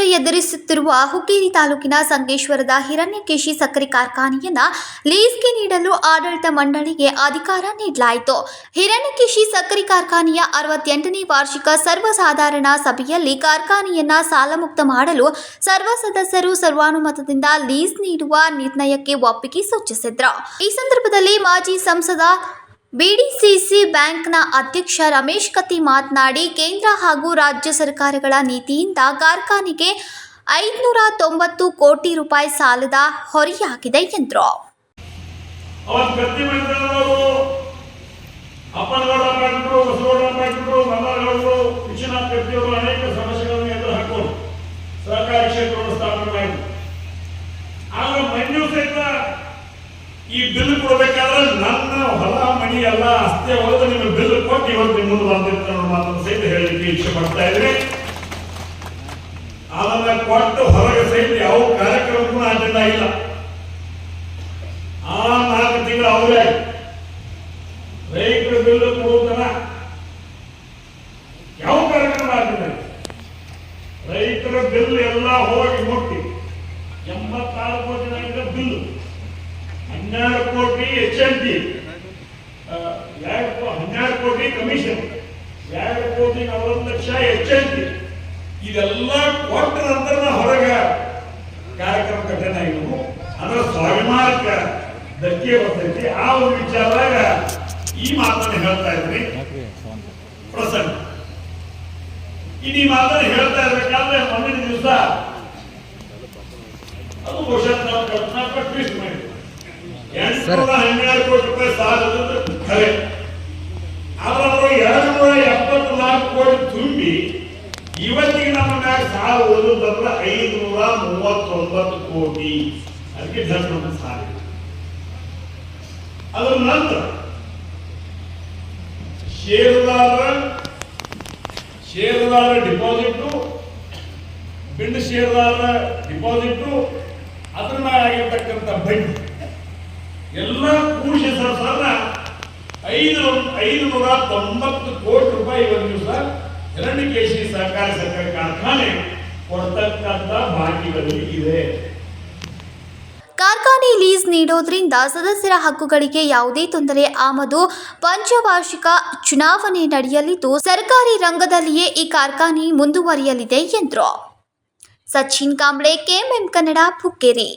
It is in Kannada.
ಎದುರಿಸುತ್ತಿರುವ ಹುಕ್ಕೇರಿ ತಾಲೂಕಿನ ಸಂಗೇಶ್ವರದ ಹಿರಣ್ಯಕೇಶಿ ಸಕ್ಕರೆ ಕಾರ್ಖಾನೆಯನ್ನ ಲೀಸ್ಗೆ ನೀಡಲು ಆಡಳಿತ ಮಂಡಳಿಗೆ ಅಧಿಕಾರ ನೀಡಲಾಯಿತು. ಹಿರಣ್ಯಕೇಶಿ ಸಕ್ಕರೆ ಕಾರ್ಖಾನೆಯ ಅರವತ್ತೆಂಟನೇ ವಾರ್ಷಿಕ ಸರ್ವಸಾಧಾರಣ ಸಭೆಯಲ್ಲಿ ಕಾರ್ಖಾನೆಯನ್ನ ಸಾಲಮುಕ್ತ ಮಾಡಲು ಸರ್ವ ಸದಸ್ಯರು ಸರ್ವಾನುಮತದಿಂದ ಲೀಸ್ ನೀಡುವ ನಿರ್ಣಯಕ್ಕೆ ಒಪ್ಪಿಗೆ ಸೂಚಿಸಿದ್ರು. ಈ ಸಂದರ್ಭದಲ್ಲಿ ಮಾಜಿ ಸಂಸದ ಬಿಡಿಸಿಸಿ ಬ್ಯಾಂಕ್ನ ಅಧ್ಯಕ್ಷ ರಮೇಶ್ ಕತಿ ಮಾತನಾಡಿ, ಕೇಂದ್ರ ಹಾಗೂ ರಾಜ್ಯ ಸರ್ಕಾರಗಳ ನೀತಿಯಿಂದ ಕಾರ್ಖಾನೆಗೆ ಐದುನೂರ ತೊಂಬತ್ತು ಕೋಟಿ ರೂಪಾಯಿ ಸಾಲದ ಹೊರೆಯಾಗಿದೆ ಎಂದರು. ಈ ಬಿಲ್ ಕೊಡಬೇಕಾದ್ರೆ ನನ್ನ ಮನಿ ಎಲ್ಲ ಅಷ್ಟೇ ಹೋದ ನಿಮಗೆ ಬಿಲ್ ಕೊಟ್ಟು ಇವತ್ತು ನಿಮ್ಮ ಮುಂದೆ ಬಂದಿರ್ತಾರೆ ಮಾತನ್ನು ಸಹಿತ ಹೇಳಲಿಕ್ಕೆ ಇಚ್ಛೆ ಪಡ್ತಾ ಇದ್ರೆ. ಅದನ್ನ ಕೊಟ್ಟು ಹೊರಗೆ ಸಹಿತ ಯಾವ ಕಾರ್ಯಕ್ರಮಕ್ಕೂ ಅಟೆಂಡ್ ಆಗಿಲ್ಲ ಆ ನಾಲ್ಕು ತಿಂಗಳು ಅವರೇ. ರೈತರ ಬಿಲ್ ಕೊಡುತ್ತಾನ ಯಾವ ಕಾರ್ಯಕ್ರಮ ಆಗಿಲ್ಲ ರೈತರ ಬಿಲ್ ಎಲ್ಲ ಹೋಗಿ ಮುಟ್ಟಿ. ಎಂಬತ್ತಾರು ಕೋಟಿ ಬಿಲ್. ಹನ್ನೆರಡು ಕೋಟಿ ಎಚ್ ಎನ್ ಟಿ ಎರಡು ಹನ್ನೆರಡು ಕೋಟಿ ಕಮಿಷನ್ ಎರಡು ಕೋಟಿ ನಲವತ್ತು ಲಕ್ಷ ಹೆಚ್ಚಂತಿ ಇದೆಲ್ಲ ಕೊಟ್ಟ ನಂತರ ಹೊರಗೆ ಕಾರ್ಯಕ್ರಮ ಕಠಿಣ ಇವು ಅಂದ್ರೆ ಸ್ವಾಭಿಮಾನಕ್ಕ ಧಕ್ಕೆ ಬರ್ತೈತಿ. ಆ ಒಂದು ವಿಚಾರದಾಗ ಈ ಮಾತನ್ನು ಹೇಳ್ತಾ ಇದ್ರಿ ಪ್ರಸನ್ನ. ಇನ್ನು ಈ ಮಾತನ್ನು ಹೇಳ್ತಾ ಇರ್ಬೇಕಾದ್ರೆ ಮೊನ್ನೆ ದಿವಸ ಅದು ಬಹುಶಃ ನಾವು ಕಲ್ಪನಾ ಟ್ವಿಸ್ಟ್ ಮಾಡಿದ್ವಿ. ಹನ್ನೆರಡು ಕೋಟಿ ರೂಪಾಯಿ ಖರೆ ಆದ್ರೆ ಎರಡು ನೂರ ಎಪ್ಪತ್ತು ನಾಲ್ಕು ಕೋಟಿ ತುಂಬಿ ಇವತ್ತಿಗೆ ನಮ್ಮ ಮ್ಯಾಗ ಸಾಲ ಓದುದಂದ್ರೆ ಐದುನೂರ ಮೂವತ್ತೊಂಬತ್ತು ಕೋಟಿ. ಅದಕ್ಕೆ ಜನರ ಸಾಲ. ಅದರ ನಂತರ ಷೇರುದಾರರ ಷೇರುದಾರರ ಡಿಪಾಸಿಟ್ ಬಿಂಡು ಷೇರುದಾರರ ಡಿಪಾಸಿಟ್ ಅದ್ರ ಮೇಲೆ ಆಗಿರ್ತಕ್ಕಂಥ ಬಡ್ಡಿ. ಎಲ್ಲ ಕೂಡಿಸಿ ಸರ್ ಸರ್ ಐದು ಐದು ನೂರ ತೊಂಬತ್ತು ಕೋಟಿ ರೂಪಾಯಿ ಒಂದು ದಿವಸ ಹಿರಣ್ಯಕೇಶಿ ಸಹಕಾರ ಕಾರ್ಖಾನೆ ಇದೆ ಕಾರ್ಖಾನೆ ಲೀಸ್ ನೀಡೋದ್ರಿಂದ ಸದಸ್ಯರ ಹಕ್ಕುಗಳಿಗೆ ಯಾವುದೇ ತೊಂದರೆ ಆಮದು ಪಂಚವಾರ್ಷಿಕ ಚುನಾವಣೆ ನಡೆಯಲಿದ್ದು ಸರ್ಕಾರಿ ರಂಗದಲ್ಲಿಯೇ ಈ ಕಾರ್ಖಾನೆ ಮುಂದುವರಿಯಲಿದೆ ಎಂದರು. ಸಚಿನ್ ಕಾಂಬ್ಳೆ, ಕೆಎಂಎಂ ಕನ್ನಡ ಪುಕ್ಕೇರಿ